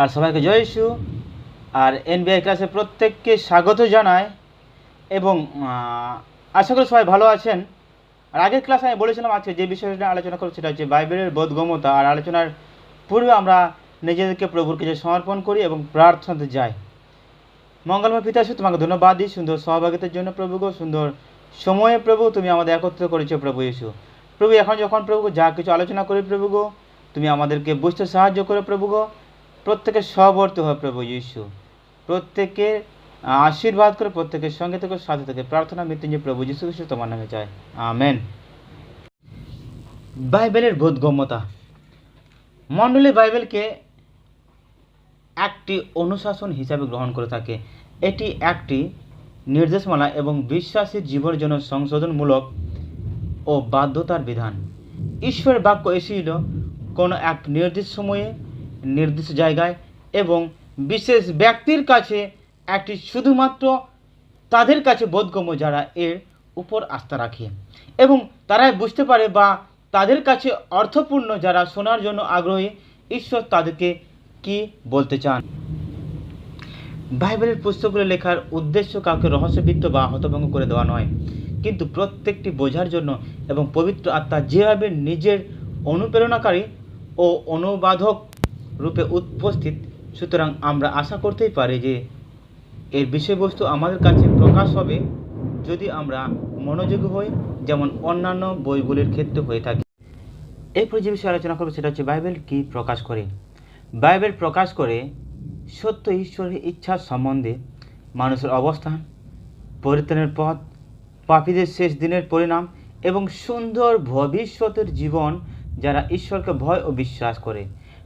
আর সবাইকে জয় ইস্যু আর এনবিআই ক্লাসে প্রত্যেককে স্বাগত জানায় এবং আশা করি সবাই ভালো আছেন। আর আগের ক্লাসে আমি বলেছিলাম আজকে যে বিষয়টা আলোচনা করব সেটা হচ্ছে বাইবেলের বোধগম্যতা। আর আলোচনার পূর্বে আমরা নিজেদেরকে প্রভুর কাছে সমর্পণ করি এবং প্রার্থনাতে যাই। মঙ্গলময় পিতা ঈশ্বর, তোমাকে ধন্যবাদ দিই। সুন্দর সহভাগিতার জন্য প্রভু গো সুন্দর সময়ে প্রভু তুমি আমাদের একত্র করেছ প্রভু ইসু প্রভু এখন যখন প্রভু যা কিছু আলোচনা করি প্রভু গো তুমি আমাদেরকে বুঝতে সাহায্য করো প্রভু গো প্রত্যেকের সহবর্তী হয় প্রভু ইসু প্রত্যেকে আশীর্বাদ করে প্রত্যেকের সঙ্গে থেকে, সাথে থেকে প্রার্থনা, মৃত্যুঞ্জয় প্রভু যিশু খ্রিস্ট তোমার নামে চাই আমেন। বাইবেলের বোধগম্যতা। মণ্ডলী বাইবেলকে একটি অনুশাসন হিসাবে গ্রহণ করে থাকে। এটি একটি নির্দেশমালা এবং বিশ্বাসী জীবনের জন্য সংশোধনমূলক ও বাধ্যতার বিধান। ঈশ্বরের বাক্য এসেছিল, কোনো এক নির্দিষ্ট সময়ে নির্দিষ্ট জায়গায় এবং বিশেষ ব্যক্তির কাছে একটি শুধুমাত্র তাদের কাছে বোধগম্য যারা এর উপর আস্থা রাখে এবং তারাই বুঝতে পারে বা তাদের কাছে অর্থপূর্ণ যারা শোনার জন্য আগ্রহী, ঈশ্বর তাদেরকে কি বলতে চান? বাইবেলের পুস্তকগুলো লেখার উদ্দেশ্য কাউকে রহস্যবিত্ত বা হতভঙ্গ করে দেওয়া নয়। কিন্তু প্রত্যেকটি বোঝার জন্য এবং পবিত্র আত্মা যেভাবে নিজের অনুপ্রেরণাকারী ও অনুবাদক রূপে উপস্থিত। সুতরাং আমরা আশা করতেই পারি যে এর বিষয়বস্তু আমাদের কাছে প্রকাশ হবে যদি আমরা মনোযোগী হই, যেমন অন্যান্য বইগুলির ক্ষেত্রে হয়ে থাকে। এরপর যে বিষয়ে আলোচনা করব, সেটা হচ্ছে বাইবেল কি প্রকাশ করে? বাইবেল প্রকাশ করে সত্য, ঈশ্বরের ইচ্ছার সম্বন্ধে মানুষের অবস্থান, পরিত্রাণের পথ, পাপীদের শেষ দিনের পরিণাম এবং সুন্দর ভবিষ্যতের জীবন, যারা ঈশ্বরকে ভয় ও বিশ্বাস করে।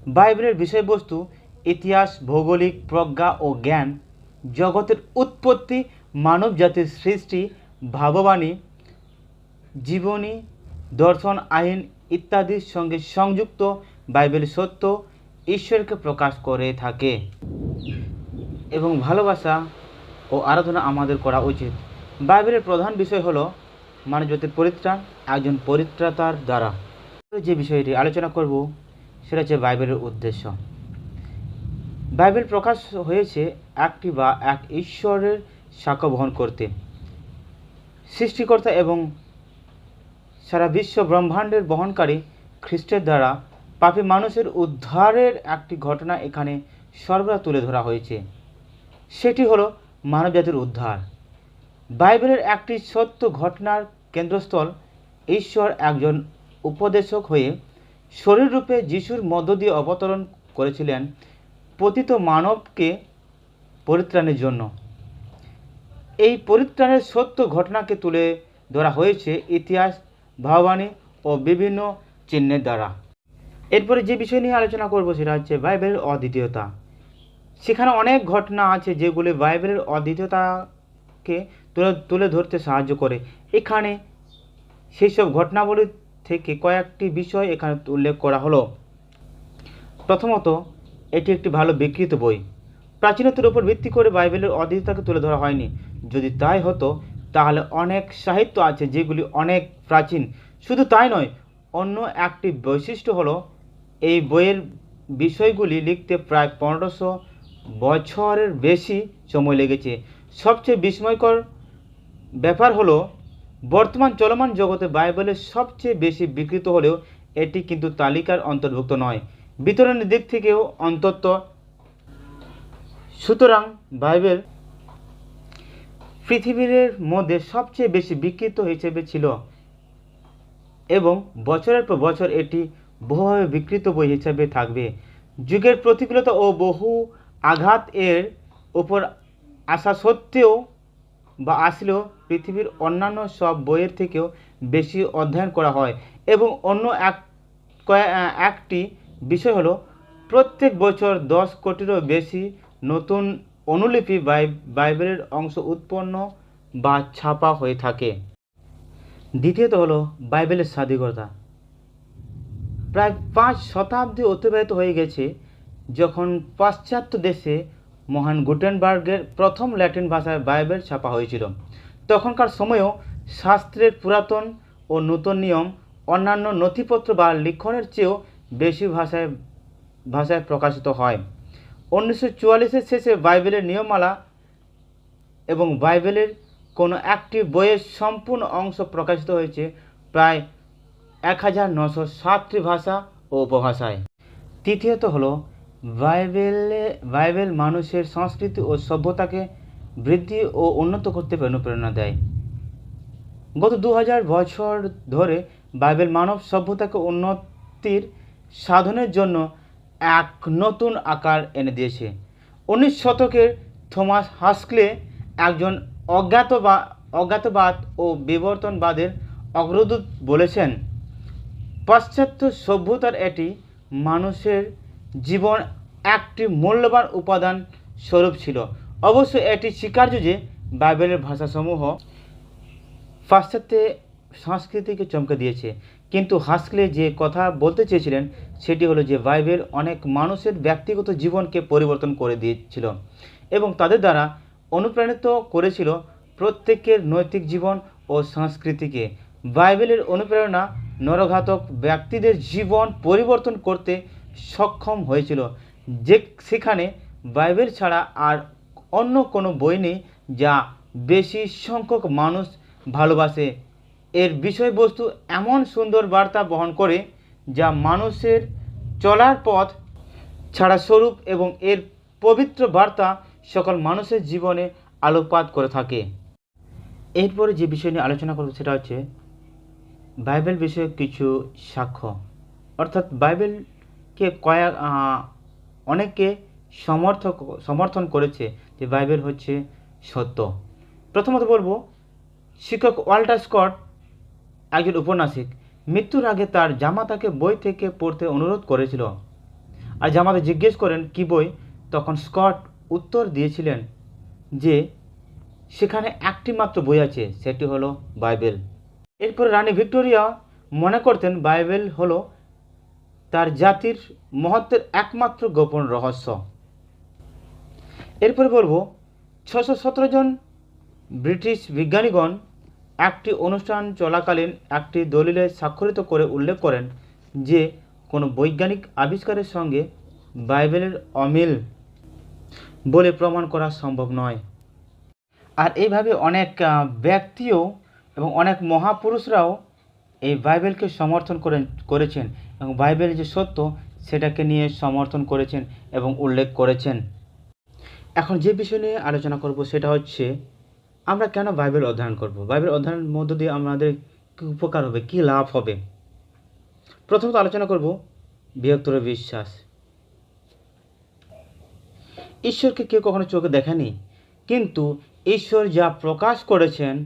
বাইবেলের বিষয়বস্তু, ইতিহাস, ভৌগোলিক প্রজ্ঞা ও জ্ঞান, জগতের উৎপত্তি, মানব জাতির সৃষ্টি, ভাববাণী, জীবনী, দর্শন, আইন ইত্যাদির সঙ্গে সংযুক্ত বাইবেল সত্য ঈশ্বরকে প্রকাশ করে থাকে। এবং ভালোবাসা ও আরাধনা আমাদের করা উচিত। বাইবেলের প্রধান বিষয় হলো মানবজাতির পরিত্রাণ, একজন পরিত্রাতার দ্বারা। যে বিষয়টি আলোচনা করব সেটা হচ্ছে বাইবেলের উদ্দেশ্য। বাইবেল প্রকাশ হয়েছে একটি বা এক ঈশ্বরের সাক্ষ্য বহন করতে। সৃষ্টিকর্তা এবং সারা বিশ্ব ব্রহ্মাণ্ডের বহনকারী খ্রিস্টের দ্বারা পাপী মানুষের উদ্ধারের একটি ঘটনা এখানে সর্বদা তুলে ধরা হয়েছে। সেটি হলো মানবজাতির উদ্ধার। বাইবেলের একটি সত্য ঘটনার কেন্দ্রস্থল ঈশ্বর একজন উপদেশক হয়ে শরীররূপে যিশুর মধ্য দিয়ে অবতরণ করেছিলেন পতিত মানবকে পরিত্রাণের জন্য। এই পরিত্রাণের সত্য ঘটনাকে তুলে ধরা হয়েছে ইতিহাস ভাববাণী ও বিভিন্ন চিহ্নের দ্বারা। এরপরে যে বিষয় নিয়ে আলোচনা করব সেটা হচ্ছে বাইবেলের অদ্বিতীয়তা। সেখানে অনেক ঘটনা আছে যেগুলি বাইবেলের অদ্বিতীয়তাকে তুলে তুলে ধরতে সাহায্য করে। এখানে সেই সব ঘটনাবলী থেকে কয়েকটি বিষয় এখানে উল্লেখ করা হলো। প্রথমত, এটি একটি ভালো বিকৃত বই। প্রাচীনতার উপর ভিত্তি করে বাইবেলের অদ্বিতীয়তাকে তুলে ধরা হয়নি। যদি তাই হতো, তাহলে অনেক সাহিত্য আছে যেগুলি অনেক প্রাচীন। শুধু তাই নয়, অন্য একটি বৈশিষ্ট্য হলো, এই বইয়ের বিষয়গুলি লিখতে প্রায় পনেরোশো বছরের বেশি সময় লেগেছে। সবচেয়ে বিস্ময়কর ব্যাপার হলো বর্তমান চলমান জগতে বাইবেলের সবচেয়ে বেশি বিকৃত হলেও এটি কিন্তু তালিকার অন্তর্ভুক্ত নয়। বিতরণের দিক থেকেও অন্তত। সুতরাং বাইবেল পৃথিবীর মধ্যে সবচেয়ে বেশি বিকৃত হিসেবে ছিল এবং বছরের পর বছর এটি বহুভাবে বিকৃত বই হিসেবে থাকবে। যুগের প্রতিকূলতা ও বহু আঘাত এর উপর আসা সত্ত্বেও বা আসলেও পৃথিবীর অন্যান্য সব বইয়ের থেকেও বেশি অধ্যয়ন করা হয় এবং অন্য এক একটি বিষয় হলো, প্রত্যেক বছর দশ কোটিরও বেশি নতুন অনুলিপি বাই- বাইবেলের অংশ উৎপন্ন বা ছাপা হয়ে থাকে। দ্বিতীয়ত হলো বাইবেলের স্বাধীনতা প্রায় পাঁচ শতাব্দী অতিবাহিত হয়ে গেছে যখন পাশ্চাত্য দেশে মহান গুটেনবার্গের প্রথম ল্যাটিন ভাষায় বাইবেল ছাপা হয়েছিল। তখনকার সময়েও শাস্ত্রের পুরাতন ও নূতন নিয়ম, অন্যান্য নথিপত্র বা লিখনের চেয়েও বেশি ভাষায় ভাষায় প্রকাশিত হয়। উনিশশো চুয়াল্লিশের শেষে বাইবেলের নিয়মমালা এবং বাইবেলের কোনো একটি বইয়ের সম্পূর্ণ অংশ প্রকাশিত হয়েছে প্রায় এক হাজার নশো সাতটি ভাষা ও উপভাষায়। তৃতীয়ত হলো বাইবেলে, বাইবেল মানুষের সংস্কৃতি ও সভ্যতাকে বৃদ্ধি ও উন্নত করতে অনুপ্রেরণা দেয়। গত দু হাজার বছর ধরে বাইবেল মানব সভ্যতাকে উন্নতির সাধনের জন্য এক নতুন আকার এনে দিয়েছে। উনিশ শতকের থমাস হাস্কলে একজন অজ্ঞাতবা অজ্ঞাতবাদ ও বিবর্তনবাদের অগ্রদূত বলেছেন, পাশ্চাত্য সভ্যতার এটি মানুষের জীবন একটি মূল্যবান উপাদান স্বরূপ ছিল। অবশ্য এটি স্বীকার্য যে বাইবেলের ভাষাসমূহ পাশ্চাত্যে সংস্কৃতিকে চমকে দিয়েছে। কিন্তু হাসলে যে কথা বলতে চেয়েছিলেন, সেটি হলো যে বাইবেল অনেক মানুষের ব্যক্তিগত জীবনকে পরিবর্তন করে দিয়েছিল এবং তাদের দ্বারা অনুপ্রাণিত করেছিল প্রত্যেকের নৈতিক জীবন ও সংস্কৃতিকে। বাইবেলের অনুপ্রেরণা নরঘাতক ব্যক্তিদের জীবন পরিবর্তন করতে সক্ষম হয়েছিল। যে সেখানে বাইবেল ছাড়া আর অন্য কোনো বই নেই যা বেশি সংখ্যক মানুষ ভালোবাসে। এর বিষয়বস্তু এমন সুন্দর বার্তা বহন করে যা মানুষের চলার পথ ছাড়া স্বরূপ এবং এর পবিত্র বার্তা সকল মানুষের জীবনে আলোকপাত করে থাকে। এরপরে যে বিষয় নিয়ে আলোচনা করব সেটা হচ্ছে বাইবেল বিষয়ে কিছু সাক্ষ্য। অর্থাৎ বাইবেলকে কয়েক অনেকে সমর্থক, সমর্থন করেছে যে বাইবেল হচ্ছে সত্য। প্রথমত বলব, শিক্ষক ওয়াল্টার স্কট একজন উপন্যাসিক, মৃত্যুর আগে তার জামাতাকে বই থেকে পড়তে অনুরোধ করেছিল। আর জামাতা জিজ্ঞেস করেন, কি বই? তখন স্কট উত্তর দিয়েছিলেন যে, সেখানে একটি মাত্র বই আছে, সেটি হলো বাইবেল। এরপর রানী ভিক্টোরিয়া মনে করতেন বাইবেল হলো তার জাতির মহত্বের একমাত্র গোপন রহস্য। এরপরে বলব ছশো সতেরো জন ব্রিটিশ বিজ্ঞানীগণ একটি অনুষ্ঠান চলাকালীন একটি দলিলে স্বাক্ষরিত করে উল্লেখ করেন যে, কোনো বৈজ্ঞানিক আবিষ্কারের সঙ্গে বাইবেলের অমিল বলে প্রমাণ করা সম্ভব নয়। আর এইভাবে অনেক ব্যক্তিও এবং অনেক মহাপুরুষরাও এই বাইবেলকে সমর্থন করেন, করেছেন। এবং বাইবেল যে সত্য, সেটাকে নিয়ে সমর্থন করেছেন এবং উল্লেখ করেছেন। এখন যে বিষয় নিয়ে আলোচনা করব, সেটা হচ্ছে, আমরা কেন বাইবেল অধ্যয়ন করব? বাইবেল অধ্যয়নের মধ্য দিয়ে আমাদের কী উপকার হবে, কী লাভ হবে? প্রথমত আলোচনা করব বৃহত্তর বিশ্বাস। ঈশ্বরকে কেউ কখনো চোখে দেখেনি, কিন্তু ঈশ্বর যা প্রকাশ করেছেন,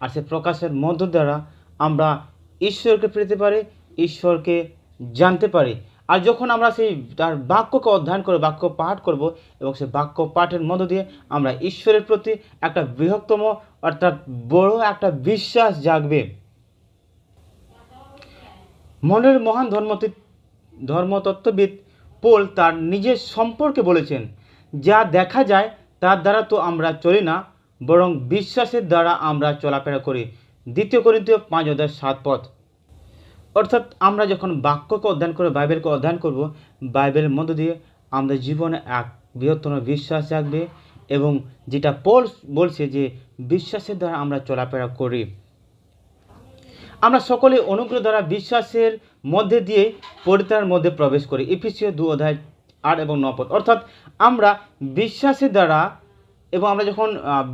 আর সে প্রকাশের মধ্য দ্বারা আমরা ঈশ্বরকে পেতে পারি ঈশ্বরকে জানতে পারি। আর যখন আমরা সেই তার বাক্যকে অধ্যয়ন করে বাক্য পাঠ করব এবং সেই বাক্য পাঠের মধ্য দিয়ে আমরা ঈশ্বরের প্রতি একটা বৃহত্তম অর্থাৎ বড় একটা বিশ্বাস জাগবে। মনের মহান ধর্মতি, ধর্মতত্ত্ববিদ পোল তার নিজের সম্পর্কে বলেছেন, যা দেখা যায় তার দ্বারা তো আমরা চলি না, বরং বিশ্বাসের দ্বারা আমরা চলাফেরা করি। দ্বিতীয় করিন্তীয় পাঁচ অধ্যায় সাত পথ। অর্থাৎ আমরা যখন বাক্যকে অধ্যয়ন করে, বাইবেলকে অধ্যয়ন করব বাইবেলের মধ্য দিয়ে আমাদের জীবনে এক বৃহত্তম বিশ্বাস জাগবে এবং যেটা পোল বলছে যে বিশ্বাসের দ্বারা আমরা চলাফেরা করি। আমরা সকলে অনুগ্রহ দ্বারা বিশ্বাসের মধ্যে দিয়ে পরিত্রাণের মধ্যে প্রবেশ করি। ইফিসীয় দু অধ্যায় আট এবং নপদ অর্থাৎ আমরা বিশ্বাসের দ্বারা এবং আমরা যখন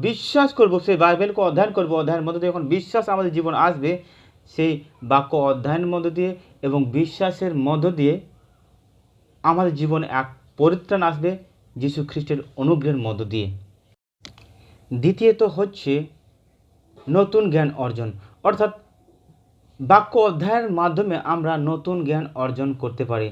বিশ্বাস করব, সেই বাইবেলকে অধ্যয়ন করব অধ্যয়নের মধ্যে যখন বিশ্বাস আমাদের জীবন আসবে সেই বাক্য অধ্যয়নের মধ্য দিয়ে এবং বিশ্বাসের মধ্য দিয়ে আমাদের জীবনে এক পরিত্রাণ আসবে যীশু খ্রিস্টের অনুগ্রহের মধ্য দিয়ে। দ্বিতীয়ত হচ্ছে নতুন জ্ঞান অর্জন। অর্থাৎ বাক্য অধ্যায়ের মাধ্যমে আমরা নতুন জ্ঞান অর্জন করতে পারি।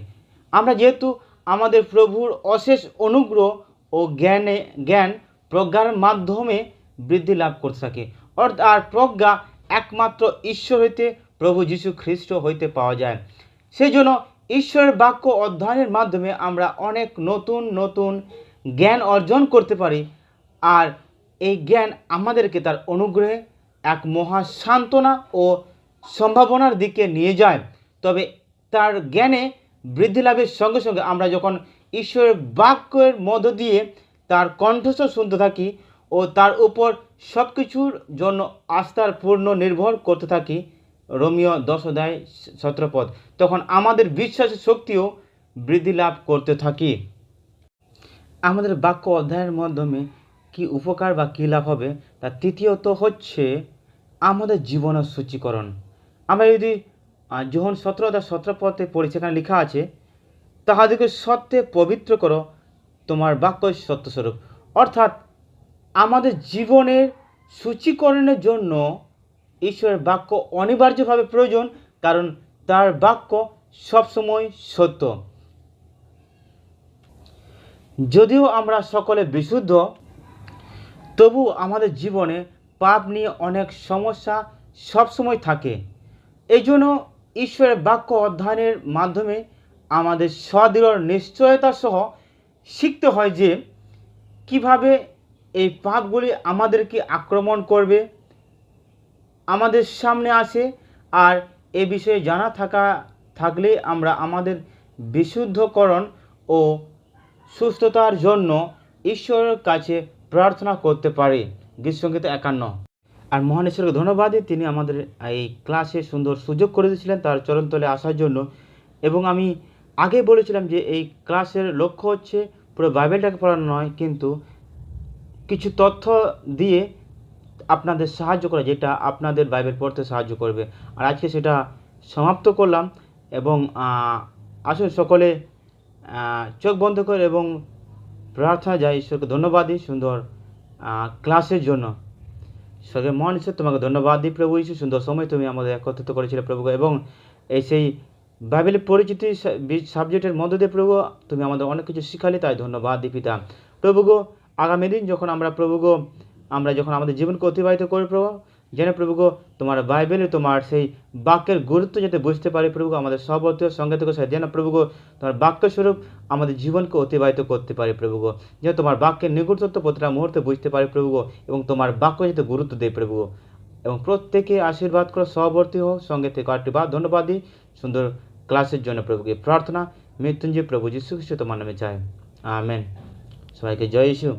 আমরা যেহেতু আমাদের প্রভুর অশেষ অনুগ্রহ ও জ্ঞানে জ্ঞান প্রজ্ঞার মাধ্যমে বৃদ্ধি লাভ করতে থাকে। অর্থাৎ আর প্রজ্ঞা একমাত্র ঈশ্বর হইতে প্রভু যীশু খ্রিস্ট হইতে পাওয়া যায়। সেই জন্য ঈশ্বরের বাক্য অধ্যয়নের মাধ্যমে আমরা অনেক নতুন নতুন জ্ঞান অর্জন করতে পারি আর এই জ্ঞান আমাদেরকে তার অনুগ্রহে এক মহা সান্ত্বনা ও সম্ভাবনার দিকে নিয়ে যায়। তবে তার জ্ঞানে বৃদ্ধি লাভের সঙ্গে সঙ্গে আমরা যখন ঈশ্বরের বাক্যের মধ্য দিয়ে তার কণ্ঠস্বর শুনতে থাকি ও তার উপর সব কিছুর জন্য আস্থার পূর্ণ নির্ভর করতে থাকি রোমিও দশ অধ্যায় সতেরো পদ তখন আমাদের বিশ্বাসের শক্তিও বৃদ্ধি লাভ করতে থাকি। আমাদের বাক্য অধ্যায়ের মাধ্যমে কি উপকার বা কী লাভ হবে তার তৃতীয়ত হচ্ছে আমাদের জীবনের সূচীকরণ। আমরা যদি যখন সতেরো অধ্যায় সতেরো পদে পড়ি, সেখানে লেখা আছে তাহাদেরকে সত্যে পবিত্র করো, তোমার বাক্য সত্যস্বরূপ। অর্থাৎ আমাদের জীবনের সূচীকরণের জন্য ঈশ্বরের বাক্য অনিবার্যভাবে প্রয়োজন, কারণ তার বাক্য সবসময় সত্য। যদিও আমরা সকলে বিশুদ্ধ, তবু আমাদের জীবনে পাপ নিয়ে অনেক সমস্যা সবসময় থাকে। এই জন্য ঈশ্বরের বাক্য অধ্যয়নের মাধ্যমে আমাদের সদৃঢ় নিশ্চয়তা সহ শিখতে হয় যে কীভাবে এই পাপগুলি আমাদেরকে আক্রমণ করবে, আমাদের সামনে আসে, আর এ বিষয়ে জানা থাকা, থাকলে আমরা আমাদের বিশুদ্ধকরণ ও সুস্থতার জন্য ঈশ্বরের কাছে প্রার্থনা করতে পারি। গীতসঙ্গীত একান্ন। আর মহান ঈশ্বরকে ধন্যবাদ তিনি আমাদের এই ক্লাসে সুন্দর সুযোগ করে দিয়েছিলেন তার চরণতলে আসার জন্য। এবং আমি আগে বলেছিলাম যে এই ক্লাসের লক্ষ্য হচ্ছে পুরো বাইবেলটাকে পড়ানো নয়, কিন্তু কিছু তথ্য দিয়ে আপনাদের সাহায্য করা, যেটা আপনাদের বাইবেল পড়তে সাহায্য করবে। আর আজকে সেটা সমাপ্ত করলাম এবং আসুন সকলে চোখ বন্ধ করে এবং প্রার্থনা যাই ঈশ্বরকে ধন্যবাদ দিই সুন্দর ক্লাসের জন্য। সঙ্গে মহান ঈশ্বর, তোমাকে ধন্যবাদ দিই প্রভু ঈশ্বর সুন্দর সময় তুমি আমাদের একত্রিত করেছিলে প্রভু এবং এই সেই বাইবেলের পরিচিতি সাবজেক্টের মধ্য দিয়ে প্রভু, তুমি আমাদের অনেক কিছু শিখালে, তাই ধন্যবাদ দিই পিতা। প্রভু গো আগামী দিন যখন আমরা প্রভু গো আমরা যখন আমাদের জীবনকে অতিবাহিত করি প্রভু যেন প্রভু গো তোমার বাইবেলে তোমার সেই বাক্যের গুরুত্ব যাতে বুঝতে পারি প্রভু গো, আমাদের সবর্তীয় সঙ্গে থেকে যেন প্রভু গো তোমার বাক্য স্বরূপ আমাদের জীবনকে অতিবাহিত করতে পারি প্রভু গো যেন তোমার বাক্যের নিগুড়ত্ব প্রতিটা মুহূর্তে বুঝতে পারি প্রভু গো এবং তোমার বাক্য যাতে গুরুত্ব দেয় প্রভু গো এবং প্রত্যেকে আশীর্বাদ করো সহবর্তী হোক সঙ্গে থেকে আটটি বা ধন্যবাদ দিই। সুন্দর ক্লাসের জন্য প্রভুকে প্রার্থনা মৃত্যুঞ্জয় প্রভু যিশু খ্রিস্ট তোমার নামে চাই। আমেন। সবাইকে জয় ইসু